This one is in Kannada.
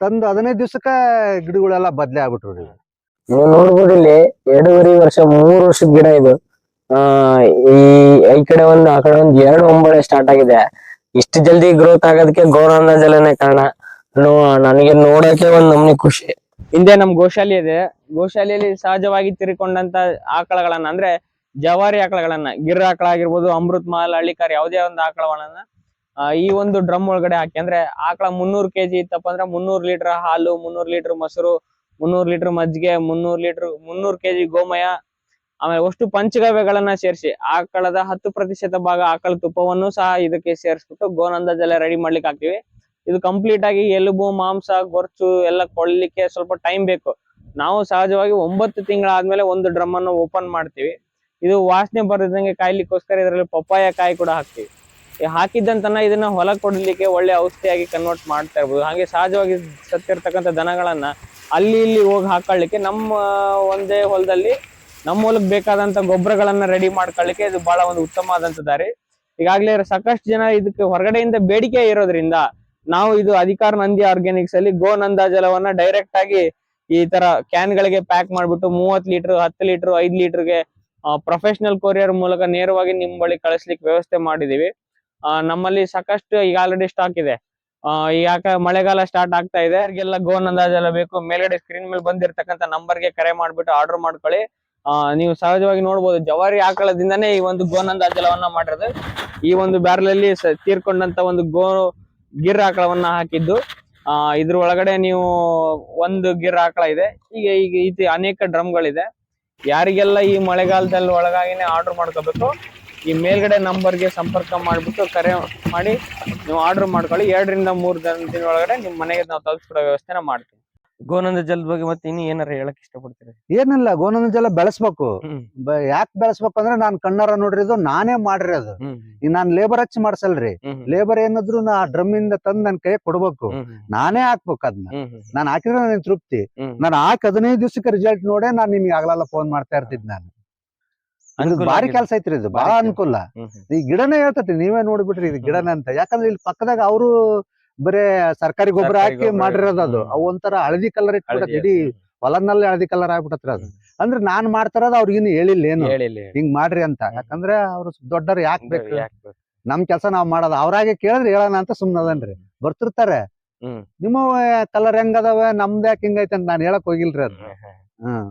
ತಂದು ಹದಿನೈದು ದಿವ್ಸಕ್ಕ ಗಿಡಗಳೆಲ್ಲ ಬದ್ಲಿ ಆಗ್ಬಿಟ್ರು ರೀ. ನೀವು ನೋಡ್ಬೋದು ಇಲ್ಲಿ ಎರಡೂವರೆ ವರ್ಷ ಮೂರು ವರ್ಷದ ಗಿಡ ಇದು. ಆ ಈ ಈ ಕಡೆ ಒಂದು ಆ ಕಡೆ ಒಂದು ಎರಡು ಒಂಬಳೆ ಸ್ಟಾರ್ಟ್ ಆಗಿದೆ. ಇಷ್ಟು ಜಲ್ದಿ ಗ್ರೋತ್ ಆಗೋದಕ್ಕೆ ಗೌರಾಂಧ ಜಲನೆ ಕಾರಣ. ನೋ- ನನಗೆ ನೋಡಕ್ಕೆ ಒಂದ್ ನಮ್ನಿ ಖುಷಿ. ಹಿಂದೆ ನಮ್ ಗೋಶಾಲೆ ಇದೆ. ಗೋಶಾಲೆಯಲ್ಲಿ ಸಹಜವಾಗಿ ತಿರ್ಕೊಂಡಂತ ಆಕಳಗಳನ್ನ ಅಂದ್ರೆ ಜವಾರಿ ಆಕಳಗಳನ್ನ ಗಿರ್ ಆಕಳ ಆಗಿರ್ಬೋದು ಅಮೃತ್ ಮಹಲ್ ಹಳ್ಳಿಕಾರ್ ಯಾವುದೇ ಒಂದು ಆಕಳಗಳನ್ನ ಈ ಒಂದು ಡ್ರಮ್ ಒಳಗಡೆ ಹಾಕಿ, ಅಂದ್ರೆ ಆಕಳ ಮುನ್ನೂರು ಕೆಜಿ ಇತ್ತಪ್ಪ ಅಂದ್ರೆ ಮುನ್ನೂರು ಲೀಟರ್ ಹಾಲು, ಮುನ್ನೂರು ಲೀಟರ್ ಮೊಸರು, ಮುನ್ನೂರು ಲೀಟರ್ ಮಜ್ಜಿಗೆ, ಮುನ್ನೂರು ಲೀಟರ್, ಮುನ್ನೂರು ಕೆಜಿ ಗೋಮಯ, ಆಮೇಲೆ ಅಷ್ಟು ಪಂಚಗವ್ಯಗಳನ್ನ ಸೇರಿಸಿ, ಆಕಳದ ಹತ್ತು ಪ್ರತಿಶತ ಭಾಗ ಆಕಳ ತುಪ್ಪವನ್ನು ಸಹ ಇದಕ್ಕೆ ಸೇರಿಸ್ಬಿಟ್ಟು ಗೋನಂದಾಜೆಲ್ಲ ರೆಡಿ ಮಾಡ್ಲಿಕ್ಕೆ ಹಾಕ್ತಿವಿ. ಇದು ಕಂಪ್ಲೀಟ್ ಆಗಿ ಎಲುಬು, ಮಾಂಸ, ಗೊರ್ಚು ಎಲ್ಲ ಕೊಳ್ಳಲಿಕ್ಕೆ ಸ್ವಲ್ಪ ಟೈಮ್ ಬೇಕು. ನಾವು ಸಹಜವಾಗಿ ಒಂಬತ್ತು ತಿಂಗಳಾದ್ಮೇಲೆ ಒಂದು ಡ್ರಮ್ ಅನ್ನು ಓಪನ್ ಮಾಡ್ತೀವಿ. ಇದು ವಾಸನೆ ಬರದಂಗೆ ಕಾಯ್ಲಿಕ್ಕೋಸ್ಕರ ಇದರಲ್ಲಿ ಪಪ್ಪಾಯ ಕಾಯಿ ಕೂಡ ಹಾಕ್ತಿವಿ. ಹಾಕಿದ್ದಂತನ ಇದನ್ನ ಹೊಲ ಕೊಡಲಿಕ್ಕೆ ಒಳ್ಳೆ ಔಷಧಿಯಾಗಿ ಕನ್ವರ್ಟ್ ಮಾಡ್ತಾ ಇರ್ಬೋದು. ಹಾಗೆ ಸಹಜವಾಗಿ ಸತ್ತಿರ್ತಕ್ಕಂಥ ದನಗಳನ್ನ ಅಲ್ಲಿ ಇಲ್ಲಿ ಹೋಗಿ ಹಾಕೊಳ್ಳಿಕ್ಕೆ ನಮ್ಮ ಒಂದೇ ಹೊಲದಲ್ಲಿ ನಮ್ಮ ಹೊಲಕ್ಕೆ ಬೇಕಾದಂತ ಗೊಬ್ಬರಗಳನ್ನ ರೆಡಿ ಮಾಡ್ಕೊಳ್ಳಿಕ್ಕೆ ಇದು ಬಹಳ ಒಂದು ಉತ್ತಮ ಆದಂತ ದಾರಿ. ಈಗಾಗಲೇ ಸಾಕಷ್ಟು ಜನ ಇದಕ್ಕೆ ಹೊರಗಡೆಯಿಂದ ಬೇಡಿಕೆ ಇರೋದ್ರಿಂದ ನಾವು ಇದು ಅಧಿಕಾರ ನಂದಿ ಆರ್ಗ್ಯಾನಿಕ್ಸ್ ಅಲ್ಲಿ ಗೋ ನಂದಾಜಲವನ್ನ ಡೈರೆಕ್ಟ್ ಆಗಿ ಈ ತರ ಕ್ಯಾನ್ ಗಳಿಗೆ ಪ್ಯಾಕ್ ಮಾಡ್ಬಿಟ್ಟು ಮೂವತ್ ಲೀಟರ್ ಹತ್ತು ಲೀಟರ್ ಐದ್ ಲೀಟರ್ಗೆ ಪ್ರೊಫೆಷನಲ್ ಕೊರಿಯರ್ ಮೂಲಕ ನೇರವಾಗಿ ನಿಮ್ಮ ಬಳಿ ಕಳಿಸ್ಲಿಕ್ಕೆ ವ್ಯವಸ್ಥೆ ಮಾಡಿದೀವಿ ನಮ್ಮಲ್ಲಿ ಸಾಕಷ್ಟು ಈಗ ಆಲ್ರೆಡಿ ಸ್ಟಾಕ್ ಇದೆ. ಆ, ಯಾಕ ಮಳೆಗಾಲ ಸ್ಟಾರ್ಟ್ ಆಗ್ತಾ ಇದೆ ಅವ್ರಿಗೆಲ್ಲ ಗೋನ್ ಅಂದಾಜೆಲ್ಲ ಬೇಕು. ಮೇಲ್ಗಡೆ ಸ್ಕ್ರೀನ್ ಮೇಲೆ ಬಂದಿರತಕ್ಕಂತ ನಂಬರ್ಗೆ ಕರೆ ಮಾಡ್ಬಿಟ್ಟು ಆರ್ಡರ್ ಮಾಡ್ಕೊಳ್ಳಿ. ಆ, ನೀವು ಸಹಜವಾಗಿ ನೋಡ್ಬೋದು ಜವಾರಿ ಆಕಳದಿಂದಾನೇ ಈ ಒಂದು ಗೋನಂದಾಜಲವನ್ನ ಮಾಡಿರೋದು. ಈ ಒಂದು ಬ್ಯಾರಲ್ ಅಲ್ಲಿ ತೀರ್ಕೊಂಡಂತ ಒಂದು ಗೋ ಗಿರ್ ಆಕಳವನ್ನ ಹಾಕಿದ್ದು. ಆ ಇದ್ರ ಒಳಗಡೆ ನೀವು ಒಂದು ಗಿರ್ ಆಕಳ ಇದೆ. ಈಗ ಈಗ ಇದು ಅನೇಕ ಡ್ರಮ್ಗಳಿದೆ ಯಾರಿಗೆಲ್ಲ ಈ ಮಳೆಗಾಲದಲ್ಲಿ ಒಳಗಾಗಿನೇ ಆರ್ಡರ್ ಮಾಡ್ಕೋಬೇಕು ಈ ಮೇಲ್ಗಡೆ ನಂಬರ್ಗೆ ಸಂಪರ್ಕ ಮಾಡ್ಬಿಟ್ಟು ಕರೆ ಮಾಡಿ ನೀವು ಆರ್ಡರ್ ಮಾಡ್ಕೊಳ್ಳಿ. ಎರಡರಿಂದ ಮೂರು ದಿನ ಒಳಗಡೆ ನಿಮ್ಮ ಮನೆಗೆ ನಾವು ತಲುಪಿಸ್ಕೊಡೋ ವ್ಯವಸ್ಥೆನ ಮಾಡ್ತೀವಿ. ಗೋನಂದ ಜಲದ ಬಗ್ಗೆ ಮತ್ತೆ ಇನ್ನು ಏನಾರ ಹೇಳಕ್ ಇಷ್ಟಪಡ್ತೀರಿ? ಏನಲ್ಲ ಗೋನಂದ ಜಲ ಬೆಳೆಸ್ಬೇಕು. ಯಾಕೆ ಬೆಳೆಸ್ಬೇಕು ಅಂದ್ರೆ ನಾನ್ ಕಣ್ಣಾರ ಇದು ನಾನೇ ಮಾಡಿರೋದು ಅದು. ಈಗ ನಾನ್ ಲೇಬರ್ ಹಚ್ಚಿ ಮಾಡ್ಸಲ್ರಿ. ಲೇಬರ್ ಏನಾದ್ರು ನಾ ಡ್ರಮ್ ಇಂದ ತಂದ್ ನನ್ ಕೈ ಕೊಡ್ಬೇಕು. ನಾನೇ ಹಾಕ್ಬೇಕು ಅದನ್ನ ನಾನ್ ಹಾಕಿದ್ರೆ ನನ್ ತೃಪ್ತಿ. ನಾನು ಹಾಕಿ ಹದಿನೈದು ದಿವಸಕ್ಕೆ ರಿಸಲ್ಟ್ ನೋಡೇ ನಾನ್ ನಿಮ್ಗೆ ಆಗ್ಲಲ್ಲ ಫೋನ್ ಮಾಡ್ತಾ ಇರ್ತಿದ್ ನಾನು. ಇದು ಬಾರಿ ಕೆಲಸ ಐತ್ರಿ ಇದು ಬಹಳ ಅನುಕೂಲ. ಈ ಗಿಡನೇ ಹೇಳ್ತೈತಿ ನೀವೇ ನೋಡ್ಬಿಟ್ರಿ ಇದು ಗಿಡನ ಅಂತ. ಯಾಕಂದ್ರೆ ಇಲ್ಲಿ ಪಕ್ಕದಾಗ ಅವರು ಬರೇ ಸರ್ಕಾರಿ ಗೊಬ್ಬರ ಹಾಕಿ ಮಾಡಿರೋದು ಅದು. ಅವು ಒಂಥರ ಹಳದಿ ಕಲರ್ ಇಟ್ಬಿಡತ್ತೆ ಹಳದಿ ಇಡೀ ಹೊಲನಲ್ಲಿ ಹಳದಿ ಕಲರ್ ಆಗ್ಬಿಟ್ಟತ್ರ ಅದು. ಅಂದ್ರೆ ನಾನ್ ಮಾಡ್ತಾರದು ಅವ್ರಿಗಿನ್ನು ಹೇಳಿಲ್ಲ ಏನು. ಹಿಂಗ್ ಮಾಡ್ರಿ ಅಂತ. ಯಾಕಂದ್ರೆ ಅವ್ರು ದೊಡ್ಡರು ಯಾಕ್ ಬೇಕು? ನಮ್ ಕೆಲಸ ನಾವ್ ಮಾಡೋದು. ಅವ್ರಾಗೆ ಕೇಳಿದ್ರೆ ಹೇಳೋಣ ಅಂತ ಸುಮ್ನದನ್ರಿ ಬರ್ತಿರ್ತಾರೆ. ನಿಮ್ಮ ಕಲರ್ ಹೆಂಗದವ ನಮ್ದ್ ಯಾಕೆ ಹಿಂಗೈತೆ ಅಂತ ನಾನ್ ಹೇಳಕ್ ಹೋಗಿಲ್ರಿ ಅದು. ಹ್ಮ್